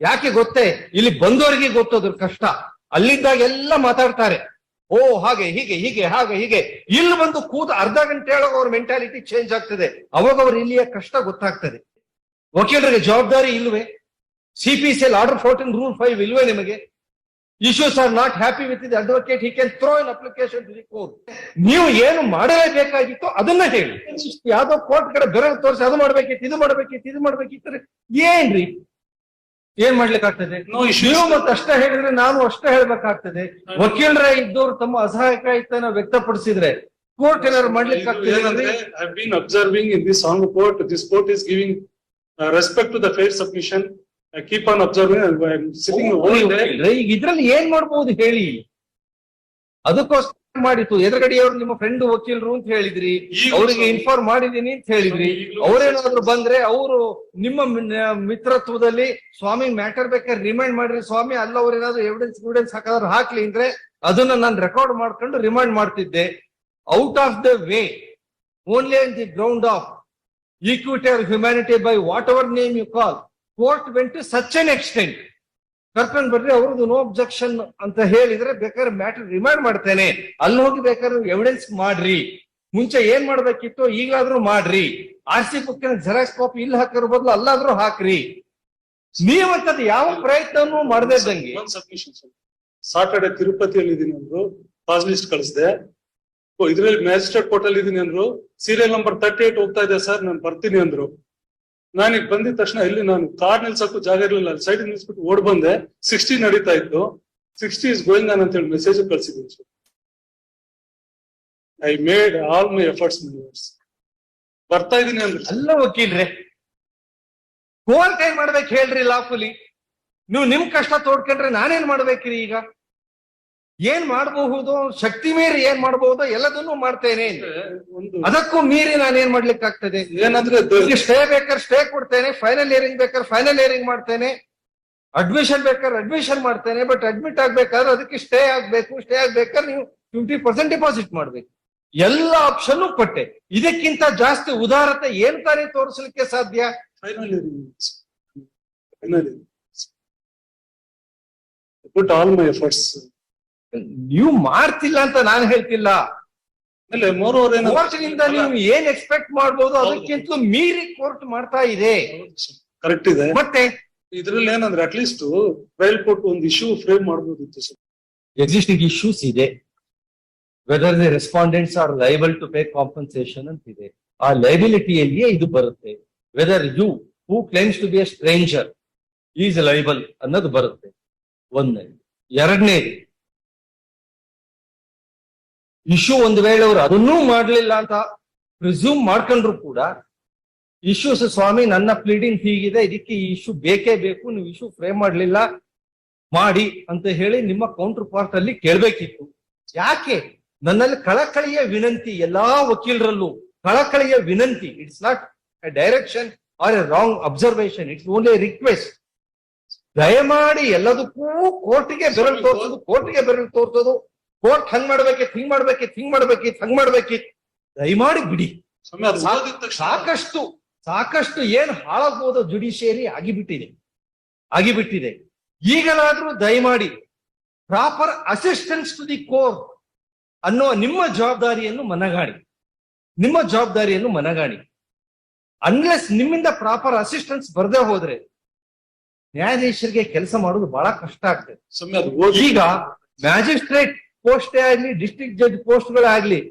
ಯಾಕೆ ಗೊತ್ತೇ? ಇಲ್ಲಿ ಬಂದವರಿಗೆ ಗೊತ್ತೋದ್ರ ಕಷ್ಟ. ಅಲ್ಲಿದ್ದಾಗ ಎಲ್ಲ ಮಾತಾಡ್ತಾರೆ. ಓ, ಹಾಗೆ, ಹೀಗೆ ಹೀಗೆ, ಹಾಗೆ, ಹೀಗೆ. ಇಲ್ಲಿ ಬಂದು ಕೂತ ಅರ್ಧ ಗಂಟೆ ಒಳಗೆ ಅವ್ರ ಮೆಂಟಾಲಿಟಿ ಚೇಂಜ್ ಆಗ್ತದೆ. ಅವಾಗ ಅವ್ರ ಇಲ್ಲಿಯ ಕಷ್ಟ ಗೊತ್ತಾಗ್ತದೆ. ವಕೀಲರಿಗೆ ಜವಾಬ್ದಾರಿ ಇಲ್ವೇ? C P C L order fourteen rule five ಇಲ್ವೇ ನಿಮಗೆ? Issues are not happy with the advocate he can throw in application to the court ನೀವು ಏನು ಮಾಡಲೇಬೇಕಾಗಿತ್ತು ಅದನ್ನ ಹೇಳಿ. ಯಾವ್ದೋ ಕೋರ್ಟ್ ಕಡೆ ಬೆರಳು ತೋರಿಸಿ, ಅದು ಮಾಡ್ಬೇಕಿತ್ತು, ಇದು ಮಾಡ್ಬೇಕಿತ್ತು ಇದು ಮಾಡ್ಬೇಕಿತ್ತು. ಏನ್ರಿ? ಏನ್ ಮಾಡ್ಲಿಕ್ಕಾಗ್ತದೆ. ನೀವು ಮತ್ತೆ ಅಷ್ಟೇ ಹೇಳಿದ್ರೆ ನಾನು ಅಷ್ಟೇ ಹೇಳ್ಬೇಕಾಗ್ತದೆ. ವಕೀಲರ ಇದ್ದವ್ರು ತಮ್ಮ ಅಸಹಾಯಕಾಯಿತನ ವ್ಯಕ್ತಪಡಿಸಿದ್ರೆ ಕೋರ್ಟ್ ಏನಾದ್ರು been observing in this on court this court is giving respect to the fair submission keep on observing ಇದ್ರಲ್ಲಿ ಏನ್ ಮಾಡ್ಬೋದು ಹೇಳಿ? ಅದಕ್ಕೋಸ್ಕರ ಮಾಡಿತ್ತು. ಎದುರುಗಡೆಯವರು ನಿಮ್ಮ ಫ್ರೆಂಡ್ ವಕೀಲರು ಅಂತ ಹೇಳಿದ್ರಿ. ಅವರಿಗೆ ಇನ್ಫಾರ್ಮ್ ಮಾಡಿದೀನಿ ಅಂತ ಹೇಳಿದ್ರಿ. ಅವರೇನಾದ್ರು ಬಂದ್ರೆ ಅವರು ನಿಮ್ಮ ಮಿತ್ರತ್ವದಲ್ಲಿ ಸ್ವಾಮಿ ಮ್ಯಾಟರ್ ಬೇಕಾದ್ರೆ ರಿಮೈಂಡ್ ಮಾಡ್ರಿ. ಸ್ವಾಮಿ ಅಲ್ಲ ಅವ್ರೇನಾದ್ರು ಎವಿಡೆನ್ಸ್ ಎವಿಡೆನ್ಸ್ ಹಾಕಾದ್ರೆ ಹಾಕ್ಲಿ ಅಂದ್ರೆ ಅದನ್ನ ನಾನು ರೆಕಾರ್ಡ್ ಮಾಡ್ಕೊಂಡು ರಿಮೈಂಡ್ ಮಾಡ್ತಿದ್ದೆ. Out of the way only on the ground of equity or humanity by whatever name you call court went to such an extent ಕರ್ಕೊಂಡ್ ಬರ್ರಿ ಅವ್ರದ್ದು ನೋ ಅಬ್ಜೆಕ್ಷನ್ ಅಂತ ಹೇಳಿದ್ರೆ ಬೇಕಾದ್ರೆ ಮ್ಯಾಟರ್ ರಿಮೈಂಡ್ ಮಾಡ್ತೇನೆ. ಅಲ್ಲಿ ಹೋಗಿ ಬೇಕಾದ್ರೆ ಎವಿಡೆನ್ಸ್ ಮಾಡ್ರಿ. ಮುಂಚೆ ಏನ್ ಮಾಡ್ಬೇಕಿತ್ತು ಈಗಾದ್ರೂ ಮಾಡ್ರಿ. ಆರ್ ಸಿ ಬುಕ್ಕಿನ ಜೆರಾಕ್ಸ್ ಕಾಪಿ ಇಲ್ಲಿ ಹಾಕಿರೋ ಬದಲು ಅಲ್ಲಾದ್ರೂ ಹಾಕ್ರಿ. ನೀವಂತದ್ ಯಾವ ಪ್ರಯತ್ನನೂ ಮಾಡದೇ ಇದ್ದಂಗೆ. ಸಾಟರ್ಡೆ ತಿರುಪತಿಯಲ್ಲಿ ಇದೀನಿ ಅಂದ್ರು ಪಾಸ್ ಲಿಸ್ಟ್ ಕಳಿಸಿದೆ. ಇದ್ರಲ್ಲಿ ಮ್ಯಾಜಿಸ್ಟ್ರೇಟ್ ಕೋರ್ಟ್ ಅಲ್ಲಿ ಇದೀನಿ ಅಂದ್ರು. ಸೀರಿಯಲ್ ನಂಬರ್ ತರ್ಟಿ ಏಟ್ ಹೋಗ್ತಾ ಇದೆ ಸರ್ ನಾನು ಬರ್ತೀನಿ ಅಂದ್ರು. ನಾನು ಈಗ ಬಂದಿದ ತಕ್ಷಣ ಇಲ್ಲಿ ನಾನು ಕಾರ್ ನಿಲ್ಸಕ್ಕೂ ಜಾಗ ಇರ್ಲಿಲ್ಲ. ಸೈಡ್ ನಿಲ್ಸ್ಬಿಟ್ಟು ಓಡ್ ಬಂದೆ. ಸಿಕ್ಸ್ಟಿ ನಡೀತಾ ಇತ್ತು. ಸಿಕ್ಸ್ಟಿ ಇಸ್ ಗೋಯಿಂಗ್ ಆನ್ ಅಂತ ಹೇಳಿ message ಕಳ್ಸಿದ್ದೀನಿ sir. I made all my efforts ಬರ್ತಾ ಇದೀನಿ ಅಂದ್ರೆ. ಅಲ್ಲ ವಕೀಲ್ರೆ ಕೋರ್ಟ್ ಏನ್ ಮಾಡ್ಬೇಕು ಹೇಳ್ರಿ ಲಾಫುಲಿ ನೀವು ನಿಮ್ ಕಷ್ಟ ತೋಡ್ಕೊಂಡ್ರೆ ನಾನೇನ್ ಮಾಡ್ಬೇಕ್ರಿ ಈಗ? ಏನ್ ಮಾಡಬಹುದು? ಶಕ್ತಿ ಮೀರಿ ಏನ್ ಮಾಡಬಹುದು? ಎಲ್ಲದನ್ನೂ ಮಾಡ್ತೇನೆ. ಅದಕ್ಕೂ ಮೀರಿ ನಾನೇನ್ ಮಾಡ್ಲಿಕ್ಕೆ ಆಗ್ತದೆ ಏನಂದ್ರೆ ಸ್ಟೇ ಬೇಕಾದ್ರೆ ಸ್ಟೇ ಕೊಡ್ತೇನೆ ಫೈನಲ್ ಇಯರಿಂಗ್ ಬೇಕಾದ್ರೆ ಫೈನಲ್ ಇಯರಿಂಗ್ ಮಾಡ್ತೇನೆ ಅಡ್ಮಿಷನ್ ಬೇಕಾದ್ರೆ ಅಡ್ಮಿಷನ್ ಮಾಡ್ತೇನೆ ಬಟ್ ಅಡ್ಮಿಟ್ ಆಗ್ಬೇಕಾದ್ರೆ ಅದಕ್ಕೆ ಸ್ಟೇ ಆಗ್ಬೇಕು ಸ್ಟೇ ಆಗ್ಬೇಕಾದ್ರೆ ನೀವು ಫಿಫ್ಟಿ ಪರ್ಸೆಂಟ್ ಡಿಪಾಸಿಟ್ ಮಾಡ್ಬೇಕು. ಎಲ್ಲ ಆಪ್ಷನ್ ಕೊಟ್ಟೆ. ಇದಕ್ಕಿಂತ ಜಾಸ್ತಿ ಉದಾರತೆ ಏನ್ ತಾನೇ ತೋರಿಸಲಿಕ್ಕೆ ಸಾಧ್ಯ? Final final put all my efforts ನೀವು ಮಾಡ್ತಿಲ್ಲ ಅಂತ ನಾನು ಹೇಳ್ತಿಲ್ಲ. ವರ್ಷದಿಂದ ನೀವು ಏನ್ ಎಕ್ಸ್ಪೆಕ್ಟ್ ಮಾಡ್ಬೋದು ಅದಕ್ಕಿಂತ ಮೀರಿ ಕೋರ್ಟ್ ಮಾಡ್ತಾ ಇದೆ. ಕರೆಕ್ಟ್ ಇದೆ. ಮತ್ತೆ? ಇದ್ರಲ್ಲಿ ಏನಂದ್ರೆ ಅಟ್ಲೀಸ್ಟ್ ಟ್ರಯಲ್ ಕೋರ್ಟ್ ಒಂದು ಇಶ್ಯೂ ಫ್ರೇಮ್ ಮಾಡಬಹುದಿತ್ತು ಸರ್. ಎಕ್ಸಿಸ್ಟಿಂಗ್ ಇಶ್ಯೂಸ್ ಇದೆ. Whether the respondents are liable to pay compensation ಅಂತಿದೆ ಆ ಲೈಬಿಲಿಟಿಯಲ್ಲಿಯೇ ಇದು ಬರುತ್ತೆ. Whether you who claims to be a stranger is liable ಅನ್ನೋದು ಬರುತ್ತೆ. ಒಂದನೇ ಎರಡನೇದು ಇಶ್ಯೂ ಒಂದು ವೇಳೆ ಅವರು ಅದನ್ನೂ ಮಾಡಲಿಲ್ಲ ಅಂತ ಪ್ರಿಸ್ಯೂಮ್ ಮಾಡ್ಕೊಂಡ್ರು ಕೂಡ ಇಶ್ಯೂಸ್ ಸ್ವಾಮಿ ನನ್ನ ಪ್ಲೀಡಿಂಗ್ ಹೀಗಿದೆ, ಇದಕ್ಕೆ ಈ ಇಶ್ಯೂ ಬೇಕೇ ಬೇಕು, ನೀವು ಇಶ್ಯೂ ಫ್ರೇಮ್ ಮಾಡಲಿಲ್ಲ, ಮಾಡಿ ಅಂತ ಹೇಳಿ ನಿಮ್ಮ ಕೌಂಟರ್ ಪಾರ್ಟ್ ಅಲ್ಲಿ ಕೇಳಬೇಕಿತ್ತು. ಯಾಕೆ? ನನ್ನಲ್ಲಿ ಕಳಕಳಿಯ ವಿನಂತಿ, ಎಲ್ಲಾ ವಕೀಲರಲ್ಲೂ ಕಳಕಳಿಯ ವಿನಂತಿ it's not a direction or a wrong observation it's only request ದಯಮಾಡಿ ಎಲ್ಲದಕ್ಕೂ ಕೋರ್ಟಿಗೆ ಬೆರಳು ತೋರ್ಸೋದು ಕೋರ್ಟಿಗೆ ಬೆರಳು ತೋರ್ಸೋದು ಕೋರ್ಟ್ ಹಂಗ್ ಮಾಡ್ಬೇಕಿತ್ತು ಹಿಂಗ್ ಮಾಡ್ಬೇಕಿತ್ತು ಹಿಂಗ್ ಮಾಡ್ಬೇಕಿತ್ತು ಹಂಗ್ ಮಾಡ್ಬೇಕಿತ್ತು ದಯಮಾಡಿ ಬಿಡಿ. ಸಾಕಷ್ಟು ಸಾಕಷ್ಟು ಏನ್ ಹಾಳಾಗ್ಬೋದು ಜುಡಿಷಿಯರಿ ಆಗಿಬಿಟ್ಟಿದೆ. ಆಗಿಬಿಟ್ಟಿದೆ. ಈಗಲಾದ್ರೂ ದಯಮಾಡಿ proper assistance to the court ಅನ್ನೋ ನಿಮ್ಮ ಜವಾಬ್ದಾರಿಯನ್ನು ಮನಗಾಣಿ ನಿಮ್ಮ ಜವಾಬ್ದಾರಿಯನ್ನು ಮನಗಾಣಿ ಅನ್ಲೆಸ್ ನಿಮ್ಮಿಂದ ಪ್ರಾಪರ್ ಅಸಿಸ್ಟೆನ್ಸ್ ಬರದೇ ಹೋದ್ರೆ ನ್ಯಾಯಾಧೀಶರಿಗೆ ಕೆಲಸ ಮಾಡೋದು ಬಹಳ ಕಷ್ಟ ಆಗ್ತದೆ. ಈಗ ಮ್ಯಾಜಿಸ್ಟ್ರೇಟ್ ಪೋಸ್ಟ್ ಆಗ್ಲಿ ಡಿಸ್ಟ್ರಿಕ್ಟ್ ಜಡ್ಜ್ ಪೋಸ್ಟ್ಗಳಾಗ್ಲಿ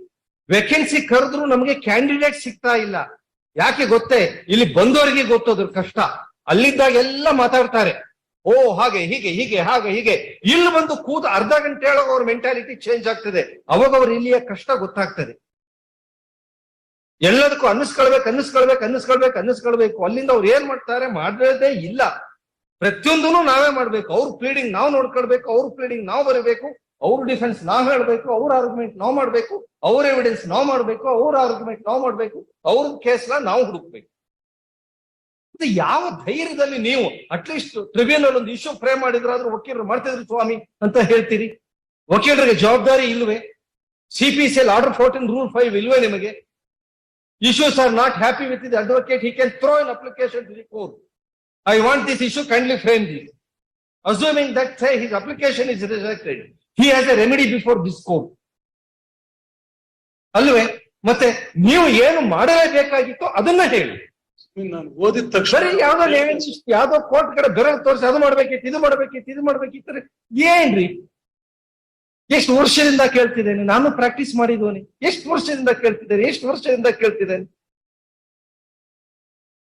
ವೇಕೆನ್ಸಿ ಕರೆದ್ರು ನಮಗೆ ಕ್ಯಾಂಡಿಡೇಟ್ ಸಿಗ್ತಾ ಇಲ್ಲ. ಯಾಕೆ ಗೊತ್ತೇ? ಇಲ್ಲಿ ಬಂದವರಿಗೆ ಗೊತ್ತೋದ್ರ ಕಷ್ಟ. ಅಲ್ಲಿದ್ದಾಗ ಎಲ್ಲ ಮಾತಾಡ್ತಾರೆ. ಓ, ಹಾಗೆ, ಹೀಗೆ ಹೀಗೆ, ಹಾಗೆ, ಹೀಗೆ. ಇಲ್ಲಿ ಬಂದು ಕೂತು ಅರ್ಧ ಗಂಟೆ ಒಳಗೆ ಅವ್ರ ಮೆಂಟಾಲಿಟಿ ಚೇಂಜ್ ಆಗ್ತದೆ. ಅವಾಗ ಅವ್ರ ಇಲ್ಲಿಯ ಕಷ್ಟ ಗೊತ್ತಾಗ್ತದೆ. ಎಲ್ಲದಕ್ಕೂ ಅನ್ನಿಸ್ಕೊಳ್ಬೇಕು ಅನ್ನಿಸ್ಕೊಳ್ಬೇಕು ಅನ್ನಿಸ್ಕೊಳ್ಬೇಕು ಅನ್ನಿಸ್ಕೊಳ್ಬೇಕು. ಅಲ್ಲಿಂದ ಅವ್ರು ಏನ್ ಮಾಡ್ತಾರೆ? ಮಾಡದೇ ಇಲ್ಲ. ಪ್ರತಿಯೊಂದನ್ನು ನಾವೇ ಮಾಡ್ಬೇಕು. ಅವ್ರ ಪ್ಲೀಡಿಂಗ್ ನಾವು ನೋಡ್ಕೊಳ್ಬೇಕು, ಅವ್ರ ಪ್ಲೀಡಿಂಗ್ ನಾವು ಬರಬೇಕು. ಅವ್ರ ಡಿಫೆನ್ಸ್ ನಾವ್ ಹೇಳ್ಬೇಕು ಅವ್ರ ಆರ್ಗ್ಯುಮೆಂಟ್ ನಾವು ಮಾಡ್ಬೇಕು ಅವ್ರ ಎವಿಡೆನ್ಸ್ ನಾವು ಮಾಡ್ಬೇಕು ಅವ್ರ ಆರ್ಗ್ಯುಮೆಂಟ್ ನಾವು ಮಾಡ್ಬೇಕು ಅವ್ರ ಕೇಸ್ನ ನಾವು ಹುಡುಕ್ಬೇಕು. ಯಾವ ಧೈರ್ಯದಲ್ಲಿ ನೀವು ಅಟ್ಲೀಸ್ಟ್ ಟ್ರಿಬ್ಯುನಲ್ ಒಂದು ಇಶ್ಯೂ ಫ್ರೇಮ್ ಮಾಡಿದ್ರಾದ್ರೂ ವಕೀಲರು ಮಾಡ್ತಿದ್ರು ಸ್ವಾಮಿ ಅಂತ ಹೇಳ್ತೀರಿ? ವಕೀಲರಿಗೆ ಜವಾಬ್ದಾರಿ ಇಲ್ವೇ? C P C order fourteen rule five ಇಲ್ವೇ ನಿಮಗೆ? Issues are not happy with the advocate he can throw in application to the court I want this issue kindly frame the assuming that say his application is rejected, he has a remedy before this court ಅಲ್ವೇ? ಮತ್ತೆ ನೀವು ಏನು ಮಾಡಲೇಬೇಕಾಗಿತ್ತು ಅದನ್ನ ಹೇಳಿ. ನಾನು ಓದಿದ ತಕ್ಷಣ ಯಾವ್ದೋ ಯಾವ್ದೋ ಕೋರ್ಟ್ ಕಡೆ ಬೆರ ತೋರಿಸಿ ಅದು ಮಾಡ್ಬೇಕಿತ್ತು ಇದು ಮಾಡ್ಬೇಕಿತ್ತು ಇದು ಮಾಡ್ಬೇಕಿತ್ತು ಏನ್ರಿ? ಎಷ್ಟು ವರ್ಷದಿಂದ ಕೇಳ್ತಿದ್ದೇನೆ ನಾನು ಪ್ರಾಕ್ಟೀಸ್ ಮಾಡಿದ್ವನಿ. ಎಷ್ಟು ವರ್ಷದಿಂದ ಕೇಳ್ತಿದ್ದೇನೆ ಎಷ್ಟು ವರ್ಷದಿಂದ ಕೇಳ್ತಿದ್ದೇನೆ.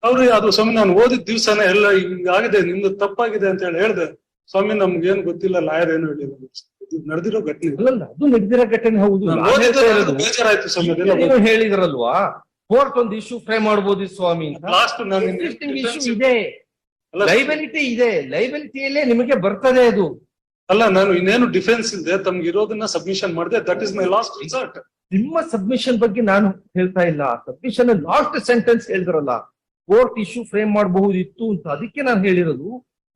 ಅವ್ರು ಅದು ಸ್ವಾಮಿ ನಾನು ಓದಿದ ದಿವ್ಸನೇ ಎಲ್ಲ ಹಿಂಗಾಗಿದೆ ನಿಮ್ದು ತಪ್ಪಾಗಿದೆ ಅಂತ ಹೇಳಿ ಹೇಳ್ದೆ. ಸ್ವಾಮಿ ನಮ್ಗೆ ಏನ್ ಗೊತ್ತಿಲ್ಲ ಲಾಯರ್ ಏನು ಹೇಳಿದ್ರು. ನಡೆದಿರೋ ಘಟನೆ ಅಲ್ಲಲ್ಲ ಅದು ನಡೆದಿರೋ ಘಟನೆ ಹೌದು. ಬೇಜಾರಾಯ್ತು ಸ್ವಾಮಿ ಹೇಳಿದ್ರಲ್ವಾ? ಕೋರ್ಟ್ ಒಂದು ಇಶ್ಯೂ ಫ್ರೈ ಮಾಡಬಹುದು ಸ್ವಾಮಿ ಲಾಸ್ಟ್ issue ಇದೆ. ಲೈಬಲಿಟಿ ಲೈಬಿಲಿಟಿ ಇದೆ. ಲೈಬಿಲಿಟಿಯಲ್ಲೇ ನಿಮಗೆ ಬರ್ತದೆ ಅದು. ಅಲ್ಲ ನಾನು ಇನ್ನೇನು ಡಿಫೆನ್ಸ್ ಇಲ್ಲದೆ ತಮ್ಗೆ ಇರೋದನ್ನ ಸಬ್ಮಿಷನ್ ಮಾಡಿದೆ. That is my last result ನಿಮ್ಮ ಸಬ್ಮಿಷನ್ ಬಗ್ಗೆ ನಾನು ಹೇಳ್ತಾ ಇಲ್ಲ. ಸಬ್ಮಿಷನ್ ಲಾಸ್ಟ್ ಸೆಂಟೆನ್ಸ್ ಹೇಳಿದ್ರಲ್ಲ. ಕೋರ್ಟ್ ಇಶ್ಯೂ ಫ್ರೇಮ್ ಮಾಡಬಹುದಿತ್ತು ಅಂತ. ಅದಕ್ಕೆ ನಾನು ಹೇಳಿರೋದು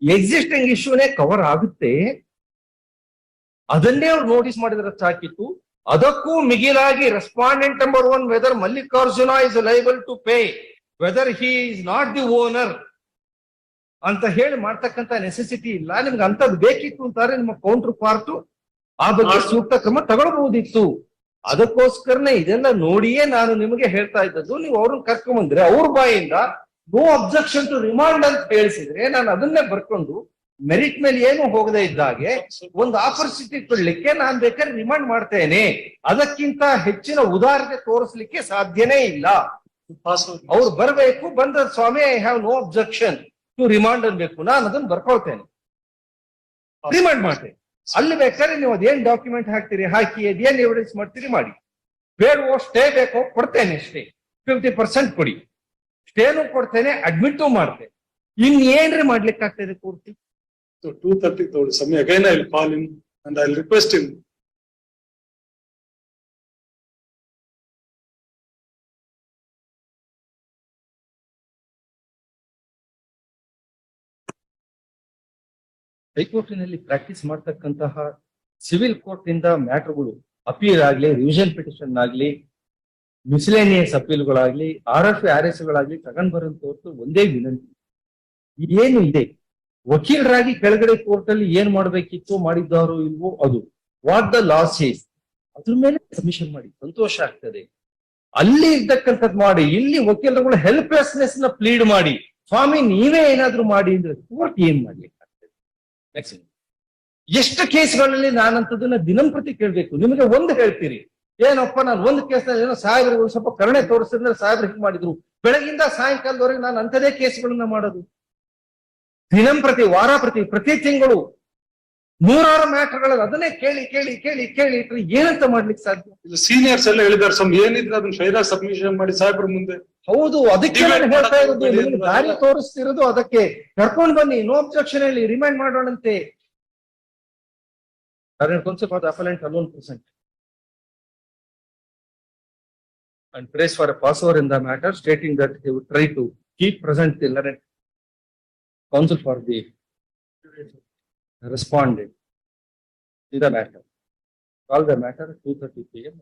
ಎಕ್ಸಿಸ್ಟಿಂಗ್ ಇಶ್ಯೂನೇ ಕವರ್ ಆಗುತ್ತೆ. ಅದನ್ನೇ ಅವ್ರು ನೋಟಿಸ್ ಮಾಡಿದ್ರೆ ಸಾಕಿತ್ತು. ಅದಕ್ಕೂ ಮಿಗಿಲಾಗಿ respondent number one whether Mallikarjuna is liable to pay whether he is not the owner ಅಂತ ಹೇಳಿ ಮಾಡ್ತಕ್ಕಂತ ನೆಸೆಸಿಟಿ ಇಲ್ಲ. ನಿಮ್ಗೆ ಅಂತದ್ ಬೇಕಿತ್ತು ಅಂತಾರೆ ನಿಮ್ಮ ಕೌಂಟರ್ ಪಾರ್ಟ್ ಆ ಬಗ್ಗೆ ಸೂಕ್ತ ಕ್ರಮ ತಗೊಳ್ಬಹುದಿತ್ತು. ಅದಕ್ಕೋಸ್ಕರನೇ ಇದೆಲ್ಲ ನೋಡಿಯೇ ನಾನು ನಿಮಗೆ ಹೇಳ್ತಾ ಇದ್ದದ್ದು. ನೀವು ಅವ್ರನ್ನ ಕರ್ಕೊಂಡ್ ಬಂದ್ರೆ ಅವ್ರ ಬಾಯಿಂದ ನೋ ಅಬ್ಜೆಕ್ಷನ್ ಟು ರಿಮಾಂಡ್ ಅಂತ ಹೇಳಿಸಿದ್ರೆ ನಾನು ಅದನ್ನೇ ಬರ್ಕೊಂಡು ಮೆರಿಟ್ ಮೇಲೆ ಏನು ಹೋಗದೆ ಇದ್ದಾಗೆ ಒಂದು ಆಪರ್ಚುನಿಟಿ ಕೊಡ್ಲಿಕ್ಕೆ ನಾನು ಬೇಕಾದ್ರೆ ರಿಮಾಂಡ್ ಮಾಡ್ತೇನೆ. ಅದಕ್ಕಿಂತ ಹೆಚ್ಚಿನ ಉದಾಹರಣೆ ತೋರಿಸ್ಲಿಕ್ಕೆ ಸಾಧ್ಯನೇ ಇಲ್ಲ. ಅವ್ರು ಬರಬೇಕು ಬಂದ ಸ್ವಾಮಿ I have no objection to remand ಅನ್ಬೇಕು ನಾನು ಅದನ್ನ ಬರ್ಕೊಳ್ತೇನೆ. ರಿಮಾಂಡ್ ಮಾಡ್ತೇನೆ. ಅಲ್ಲಿ ಬೇಕಾದ್ರೆ ನೀವು ಅದೇನ್ ಡಾಕ್ಯುಮೆಂಟ್ ಹಾಕ್ತೀರಿ, ಹಾಕಿ, ಅದೇನ್ ಎವಿಡೆನ್ಸ್ ಮಾಡ್ತೀರಿ ಮಾಡಿ. ಬೇಡವೋ ಸ್ಟೇ ಬೇಕೋ ಕೊಡ್ತೇನೆ ಸ್ಟೇ ಫಿಫ್ಟಿ ಪರ್ಸೆಂಟ್ ಕೊಡಿ. ಸ್ಟೇನು ಕೊಡ್ತೇನೆ ಅಡ್ಮಿಟ್ಟು ಮಾಡ್ತೇನೆ. ಇನ್ನೇನ್ರಿ ಮಾಡ್ಲಿಕ್ಕೆ ಆಗ್ತದೆ ಪೂರ್ತಿ? ಟೂ Sami. Again, I will call him and I will request him. ಹೈಕೋರ್ಟಿನಲ್ಲಿ ಪ್ರಾಕ್ಟೀಸ್ ಮಾಡ್ತಕ್ಕಂತಹ ಸಿವಿಲ್ ಕೋರ್ಟ್ ಇಂದ ಮ್ಯಾಟರ್ಗಳು ಅಪೀಲ್ ಆಗ್ಲಿ ರಿವಿಷನ್ ಪಿಟಿಷನ್ ಆಗ್ಲಿ ಮಿಸ್ಲೇನಿಯಸ್ ಅಪೀಲ್ಗಳಾಗ್ಲಿ ಆರ್ ಎಫ್ ಆರ್ ಎಸ್ ಗಳಾಗ್ಲಿ ತಗೊಂಡ್ ಹೊರತು ಒಂದೇ ವಿನಂತಿ ಏನು ಇದೆ ವಕೀಲರಾಗಿ ಕೆಳಗಡೆ ಕೋರ್ಟ್ ಅಲ್ಲಿ ಏನ್ ಮಾಡ್ಬೇಕಿತ್ತು, ಮಾಡಿದ್ದಾರೋ ಇಲ್ವೋ ಅದು. ವಾಟ್ ದ ಲಾಸ್ ಈಸ್ ಅದ್ರ ಮೇಲೆ ಸಬ್ಮಿಷನ್ ಮಾಡಿ. ಸಂತೋಷ ಆಗ್ತದೆ. ಅಲ್ಲಿ ಇರ್ತಕ್ಕಂಥದ್ದು ಮಾಡಿ. ಇಲ್ಲಿ ವಕೀಲರುಗಳು ಹೆಲ್ಪ್ಲೆಸ್ನೆಸ್ನ ಪ್ಲೀಡ್ ಮಾಡಿ. ಸ್ವಾಮಿ, ನೀವೇ ಏನಾದ್ರೂ ಮಾಡಿ ಅಂದ್ರೆ ಕೋರ್ಟ್ ಏನ್ ಮಾಡ್ಲಿಕ್ಕೆ ಆಗ್ತದೆ Next. ಎಷ್ಟು ಕೇಸ್ಗಳಲ್ಲಿ ನಾನಂತದನ್ನ ದಿನಂಪ್ರತಿ ಕೇಳ್ಬೇಕು. ನಿಮಗೆ ಒಂದು ಹೇಳ್ತೀರಿ ಏನಪ್ಪ, ನಾನು ಒಂದು ಕೇಸ್ ಏನೋ ಸಾಹೇಬರು ಸ್ವಲ್ಪ ಕರುಣೆ ತೋರಿಸಿದ್ರೆ ಸಾಹೇಬ್ರು ಹಿಂಗ್ ಮಾಡಿದ್ರು. ಬೆಳಗಿಂದ ಸಾಯಂಕಾಲದವರೆಗೆ ನಾನು ಅಂತದೇ ಕೇಸ್ಗಳನ್ನ ಮಾಡೋದು. ದಿನಂಪ್ರತಿ ವಾರ ಪ್ರತಿ ಪ್ರತಿ ತಿಂಗಳು ನೂರಾರು ಮ್ಯಾಟರ್ಗಳಲ್ಲಿ ಅದನ್ನೇ ಕೇಳಿ ಕೇಳಿ ಕೇಳಿ ಕೇಳಿ ಇಟ್ರೆ ಏನಂತ ಮಾಡ್ಲಿಕ್ಕೆ ಸಾಧ್ಯ? ಸೀನಿಯರ್ಸ್ ಎಲ್ಲ ಹೇಳಿದಾರೆ ಸಮ್ ಏನಿದ್ರೆ ಅದನ್ನ ಶೈರಾ ಸಬ್ಮಿಷನ್ ಮಾಡಿ ಸಾಹೇಬ್ರ ಮುಂದೆ. ಹೌದು ಅದಕ್ಕೆ ನಾನು ಹೇಳ್ತಾ ಇರೋದು ದಾರಿ ತೋರಿಸ್ತಿರೋದು ಅದಕ್ಕೆ. ಕರ್ಕೊಂಡು ಬನ್ನಿ ನೋ ಅಬ್ಜೆಕ್ಷನ್ ಹೇಳಿ remind ಮಾಡೋಣಂತೆ. Appellant alone present and prays for a passover in the matter stating that he would try to keep present the learned counsel for the respondent in the matter. Call the matter two thirty P M.